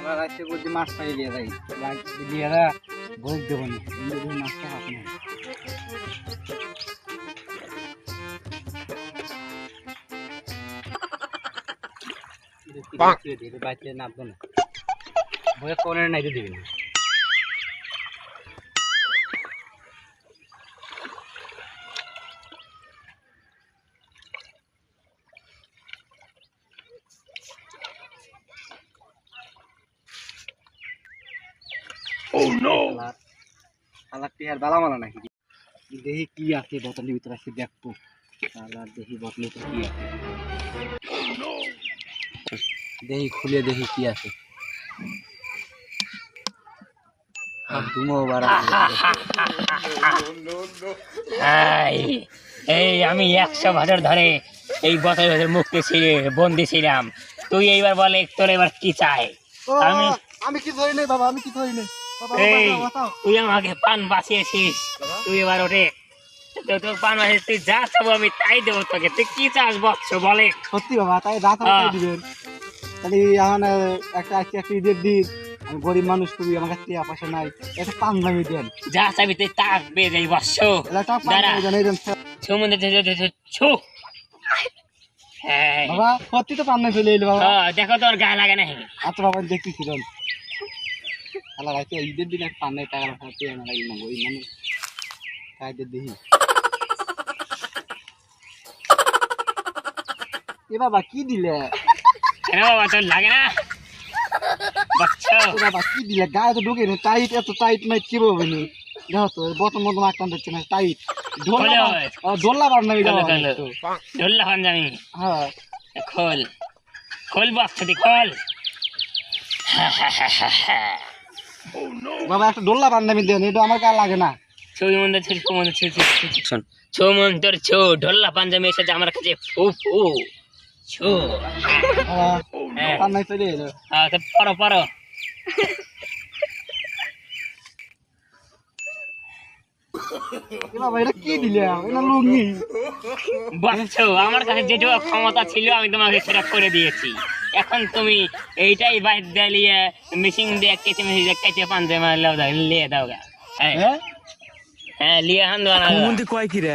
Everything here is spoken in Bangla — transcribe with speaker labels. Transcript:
Speaker 1: এবার রাত্রে বলছি মাছ পাই দিয়ে যাই। দিয়ে যা ভোগ দেবো না। মাছটা হাতে না। বাচ্চা নামবো না। বইয়ে কোনে নাইতে দিবি না। আলার আলার টিহার বালা নাকি? দেখি কি আছে বোতলের ভিতরে আছে দেখব। আলার দেখি বোতলের ভিতরে কি আছে। দেখি খুলে দেখি কি আছে।
Speaker 2: এই, এই আমি একশো বছর ধরে এই বছর বছর মুক্তি ছিল বন্দি ছিলাম তুই এইবার বলে তোর এবার কি চাই? আমি
Speaker 1: আমি কি ধরি নাই বাবা আমি কি ধরি নাই।
Speaker 2: এই। তুই আমাকে পান বাঁচিয়েছিস। তুই এবার তোর পান বাঁচিয়ে তুই যা চাবো আমি তাই দেবো তোকে। তুই কি চাস বলে।
Speaker 1: সত্যি বাবা তাই রাত। দিবেন। তাহলে এখন একটা আজকে একটা ঈদের দিন। আমি গরিব মানুষ তুমি আমার কাছে টাকা পয়সা নাই। একটা পাঞ্জাবি দেন।
Speaker 2: যা চাবি তুই যাই। ছু মধ্যে ছু হ্যাঁ
Speaker 1: বাবা সত্যি তো পান্না চলে এলো বাবা।
Speaker 2: দেখো তোর গায়ে লাগে না
Speaker 1: আচ্ছা বাবা দেখতেছিলাম। আল্লাহ রাতে ঈদের দিন এক পান্নায় টাকা রাখতে না লাগি না ওই মানুষ কায়দের দেখি এ বাবা কি দিলে?
Speaker 2: কেন বাবা তোর লাগে না? বৎস
Speaker 1: বাবা কি দিলে? গায়ে তো ঢুকে টাইট এত টাইট মাইট কি বলবে নি দেখো তো বতন মতন আটকান দিচ্ছে না টাইট ঢোলা
Speaker 2: খোলো।
Speaker 1: ঢোলা বার নামি
Speaker 2: খোলো, খোলো। ধরলা পাঞ্জামি
Speaker 1: হ্যাঁ।
Speaker 2: খোল। খোল বৎসটি খোল।
Speaker 1: বাবা একটা ডোল্লা বান্ধামি দেন এটা আমার গায়ে লাগে না।
Speaker 2: ছবি মন্দ ছিল ছৌ মন্দ ছিল। শোন ছৌ মন্তর ছৌ ঢোল্লা পাঞ্জামি এসেছে আমার কাছে ছৌ।
Speaker 1: হ্যাঁ। চলে এলো।
Speaker 2: পড়ো পড়ো। আমার কাছে যেটুকু ক্ষমতা ছিল আমি তোমাকে সেটা করে দিয়েছি। এখন তুমি এইটাই বাইর দিয়ে মেশিন দিয়ে কেটে মেশিন দিয়ে কেটে দাও লিয়ে দাও গা। হ্যাঁ
Speaker 1: হ্যাঁ?
Speaker 2: হ্যাঁ লিয়ে হান দাও না
Speaker 3: কয় কি রে?